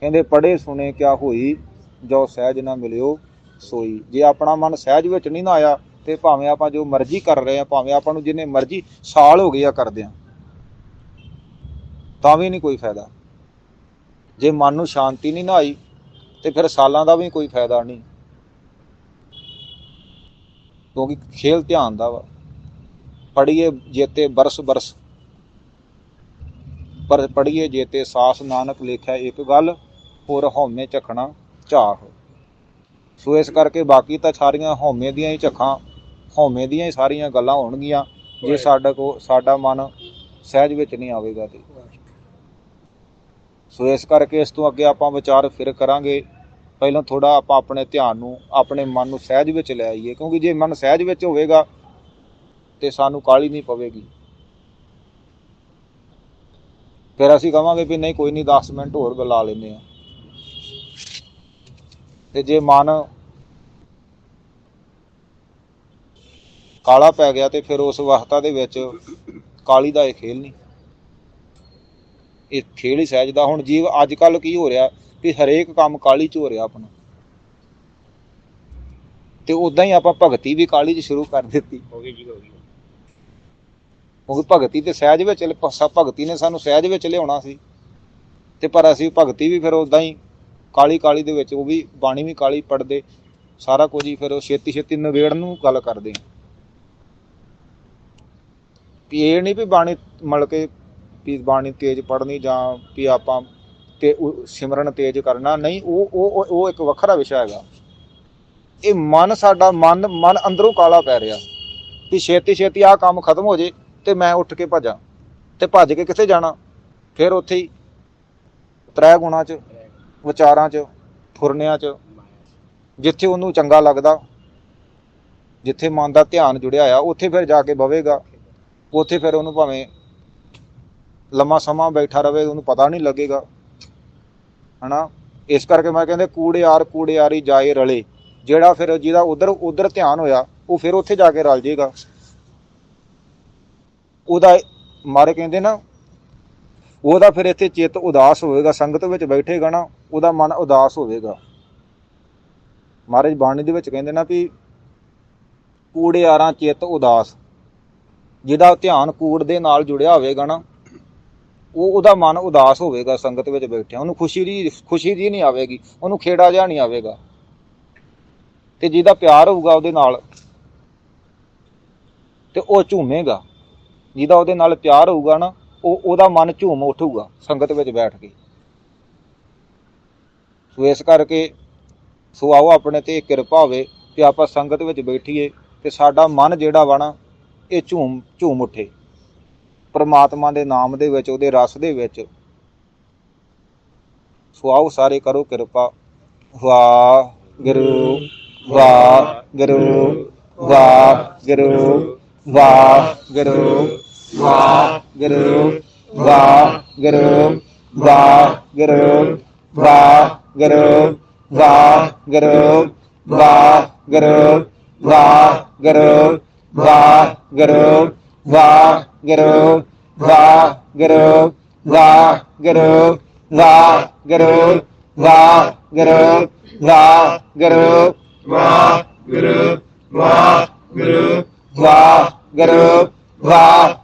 ਕਹਿੰਦੇ ਪੜੇ ਸੁਣੇ ਕਿਆ ਹੋਈ, ਜੋ ਸਹਿਜ ਨਾ ਮਿਲਿਓ। ਸੋਈ। ਜੇ ਆਪਣਾ ਮਨ ਸਹਿਜ ਵਿੱਚ ਨਹੀਂ ਨਾ ਆਇਆ, ਤੇ ਭਾਵੇਂ ਆਪਾਂ ਜੋ ਮਰਜ਼ੀ ਕਰ ਰਹੇ ਆ ਭਾਵੇਂ ਆਪਾਂ ਨੂੰ ਜਿੰਨੇ ਮਰਜ਼ੀ ਸਾਲ ਹੋ ਗਏ ਆ ਕਰਦੇ ਕਰਦਿਆਂ ਤਾਂ ਵੀ ਨਹੀਂ ਕੋਈ ਫਾਇਦਾ। ਜੇ ਮਨ ਨੂੰ ਸ਼ਾਂਤੀ ਨਹੀਂ ਨਾ ਆਈ, ਤੇ ਫਿਰ ਸਾਲਾਂ ਦਾ ਵੀ ਕੋਈ ਫਾਇਦਾ ਨਹੀਂ। ਕਿਉਂਕਿ ਖੇਲ ਧਿਆਨ ਦਾ ਵਾ। ਪੜੀਏ ਜੇਤੇ ਬਰਸ ਬਰਸ। ਪਰ ਪੜੀਏ ਜੇਤੇ ਸਾਸ ਨਾਨਕ ਲੇਖਿਆ ਇੱਕ ਗੱਲ, ਹੋਰ ਹਉਮੈ ਝਖਣਾ ਝਾਖ ਸੋ ਇਸ ਕਰਕੇ ਬਾਕੀ ਤਾਂ ਸਾਰੀਆਂ ਹਉਮੈ ਦੀਆਂ ਹੀ ਝੱਖਾਂ ਹਉਮੈ ਦੀਆਂ ਹੀ ਸਾਰੀਆਂ ਗੱਲਾਂ ਹੋਣਗੀਆਂ ਜੇ ਸਾਡਾ ਕੋ ਸਾਡਾ ਮਨ ਸਹਿਜ ਵਿੱਚ ਨਹੀਂ ਆਵੇਗਾ ਤੇ। ਸੋ ਇਸ ਕਰਕੇ ਇਸ ਤੋਂ ਅੱਗੇ ਆਪਾਂ ਵਿਚਾਰ ਫਿਰ ਕਰਾਂਗੇ। ਪਹਿਲਾਂ ਥੋੜਾ ਆਪਾਂ ਆਪਣੇ ਧਿਆਨ ਨੂੰ ਆਪਣੇ ਮਨ ਨੂੰ ਸਹਿਜ ਵਿੱਚ ਲੈ ਆਈਏ ਕਿਉਂਕਿ ਜੇ ਮਨ ਸਹਿਜ ਵਿੱਚ ਹੋਵੇਗਾ ਤੇ ਸਾਨੂੰ ਕਾਲੀ ਨਹੀਂ ਪਵੇਗੀ। ਫਿਰ ਅਸੀਂ ਕਵਾਂਗੇ ਵੀ ਨਹੀਂ ਕੋਈ ਨਹੀਂ 10 ਮਿੰਟ ਹੋਰ ਬੁਲਾ ਲੈਂਦੇ ਆ ਤੇ ਜੇ ਮਨ ਕਾਲਾ ਪੈ ਗਿਆ ਤੇ ਫਿਰ ਉਸ ਅਵਸਥਾ ਦੇ ਵਿੱਚ ਕਾਲੀ ਦਾ ਇਹ ਖੇਲ ਨਹੀਂ। ਇਹ ਖੇਲ ਹੀ ਸਹਿਜ ਦਾ। ਹੁਣ ਜੀਵ ਅੱਜ ਕੱਲ ਕੀ ਹੋ ਰਿਹਾ ਵੀ ਹਰੇਕ ਕੰਮ ਕਾਲੀ ਚ ਹੋ ਰਿਹਾ ਆਪਣਾ। ਤੇ ਉਦਾਂ ਹੀ ਆਪਾਂ ਭਗਤੀ ਵੀ ਕਾਲੀ ਚ ਸ਼ੁਰੂ ਕਰ ਦਿੱਤੀ। ਹੋ ਗਈ ਜੀ ਹੋ ਗਈ। ਕਿਉਂਕਿ ਭਗਤੀ ਤੇ ਸਹਿਜ ਵਿੱਚ ਲ- ਸ- ਭਗਤੀ ਨੇ ਸਾਨੂੰ ਸਹਿਜ ਵਿੱਚ ਲਿਆਉਣਾ ਸੀ। ਤੇ ਪਰ ਅਸੀਂ ਭਗਤੀ ਵੀ ਫਿਰ ਉਦਾਂ ਹੀ ਕਾਲੀ ਕਾਲੀ ਦੇ ਵਿੱਚ, ਉਹ ਵੀ ਬਾਣੀ ਵੀ ਕਾਲੀ ਪੜਦੇ ਸਾਰਾ ਕੁਝ ਹੀ ਫਿਰ ਉਹ ਛੇਤੀ ਛੇਤੀ ਨਵੇੜਨ ਨੂੰ ਗੱਲ ਕਰਦੇ ਵੀ ਇਹ ਨਹੀਂ ਵੀ ਬਾਣੀ ਮਤਲਬ ਕਿ ਵੀ ਬਾਣੀ ਤੇਜ਼ ਪੜਨੀ ਜਾਂ ਵੀ ਆਪਾਂ ਤੇ ਸਿਮਰਨ ਤੇਜ਼ ਕਰਨਾ, ਨਹੀਂ, ਉਹ ਉਹ, ਉਹ- ਇੱਕ ਵੱਖਰਾ ਵਿਸ਼ਾ ਹੈਗਾ। ਇਹ ਮਨ ਸਾਡਾ ਮਨ ਮਨ ਅੰਦਰੋਂ ਕਾਲਾ ਪੈ ਰਿਹਾ। ਵੀ ਛੇਤੀ ਛੇਤੀ ਆਹ ਕੰਮ ਖਤਮ ਹੋ ਜੇ ਤੇ ਮੈਂ ਉੱਠ ਕੇ ਭੱਜਾਂ ਤੇ ਭੱਜ ਕੇ ਕਿੱਥੇ ਜਾਣਾ? ਫਿਰ ਉੱਥੇ ਹੀ ਤ੍ਰੈ ਗੁਣਾ 'ਚ ਵਿਚਾਰਾਂ 'ਚ, ਫੁਰਨਿਆਂ 'ਚ, ਜਿੱਥੇ ਉਹਨੂੰ ਚੰਗਾ ਲੱਗਦਾ, ਜਿੱਥੇ ਮਨ ਦਾ ਧਿਆਨ ਜੁੜਿਆ ਆ ਉੱਥੇ ਫਿਰ ਜਾ ਕੇ ਬਵੇਗਾ। ਉੱਥੇ ਫਿਰ ਉਹਨੂੰ ਭਾਵੇਂ ਲੰਮਾ ਸਮਾਂ ਬੈਠਾ ਰਵੇ, ਉਹਨੂੰ ਪਤਾ ਨਹੀਂ ਲੱਗੇਗਾ। ਹਨਾ? ਇਸ ਕਰਕੇ ਮੈਂ ਕਹਿੰਦੇ, ਕੂੜਿਆਰ ਕੂੜਿਆਰੀ ਜਾਏ ਰਲੇ। ਜਿਹੜਾ ਫਿਰ ਜਿਹਦਾ ਉਧਰ ਉਧਰ ਧਿਆਨ ਹੋਇਆ, ਉਹ ਫਿਰ ਉੱਥੇ ਜਾ ਕੇ ਰਲ ਜਾਏਗਾ ਉਹਦਾ ਮਾਰੇ ਕਹਿੰਦੇ ਨਾ ਉਹਦਾ ਫਿਰ ਇੱਥੇ ਚਿੱਤ ਉਦਾਸ ਹੋਵੇਗਾ, ਸੰਗਤ ਵਿੱਚ ਬੈਠੇਗਾ ਨਾ, ਉਹਦਾ ਮਨ ਉਦਾਸ ਹੋਵੇਗਾ। ਮਹਾਰਾਜ ਬਾਣੀ ਦੇ ਵਿੱਚ ਕਹਿੰਦੇ ਨਾ ਵੀ ਕੂੜਿਆਰਾਂ ਚਿੱਤ ਉਦਾਸ, ਜਿਹਦਾ ਧਿਆਨ ਕੂੜ ਦੇ ਨਾਲ ਜੁੜਿਆ ਹੋਵੇਗਾ ਨਾ, ਉਹ ਉਹਦਾ ਮਨ ਉਦਾਸ ਹੋਵੇਗਾ ਸੰਗਤ ਵਿੱਚ ਬੈਠਿਆ, ਉਹਨੂੰ ਖੁਸ਼ੀ ਦੀ ਖੁਸ਼ੀ ਦੀ ਨਹੀਂ ਆਵੇਗੀ, ਉਹਨੂੰ ਖੇੜਾ ਜਿਹਾ ਨਹੀਂ ਆਵੇਗਾ। ਤੇ ਜਿਹਦਾ ਪਿਆਰ ਹੋਊਗਾ ਉਹਦੇ ਨਾਲ, ਤੇ ਉਹ ਝੂਮੇਗਾ, ਜਿਹਦਾ ਉਹਦੇ ਨਾਲ ਪਿਆਰ ਹੋਊਗਾ ਨਾ ਉਹ ਉਹਦਾ ਮਨ ਝੂਮ ਉੱਠੂਗਾ ਸੰਗਤ ਵਿੱਚ ਬੈਠ ਕੇ। ਸੋ ਇਸ ਕਰਕੇ ਸੋ ਆਓ ਆਪਣੇ ਤੇ ਕਿਰਪਾ ਹੋਵੇ ਕਿ ਆਪਾਂ ਸੰਗਤ ਵਿੱਚ ਬੈਠੀਏ ਤੇ ਸਾਡਾ ਮਨ ਜਿਹੜਾ ਵਾ ਨਾ, ਇਹ ਝੂਮ ਝੂਮ ਉੱਠੇ। ਪ੍ਰਮਾਤਮਾ ਦੇ ਨਾਮ ਦੇ ਵਿੱਚ, ਉਹਦੇ ਰਸ ਦੇ ਵਿੱਚ। ਸੋ ਆਓ ਸਾਰੇ ਕਰੋ ਕਿਰਪਾ। Waheguru Waheguru Waheguru Waheguru वागरु वागरु वागरु वागरु वागरु वागरु वागरु वागरु वागरु वागरु वागरु वागरु वागरु वागरु वागरु वागरु वागरु वागरु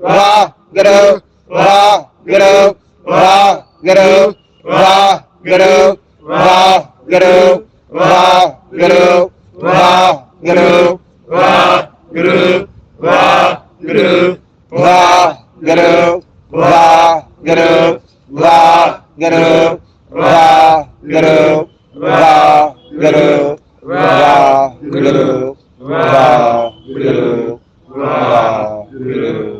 Vaguru, Vaguru, Vaguru, Vaguru, Vaguru, Vaguru, Vaguru, Vaguru, Vaguru, Vaguru, Vaguru, Vaguru, Vaguru, Vaguru, Vaguru, Vaguru, Vaguru.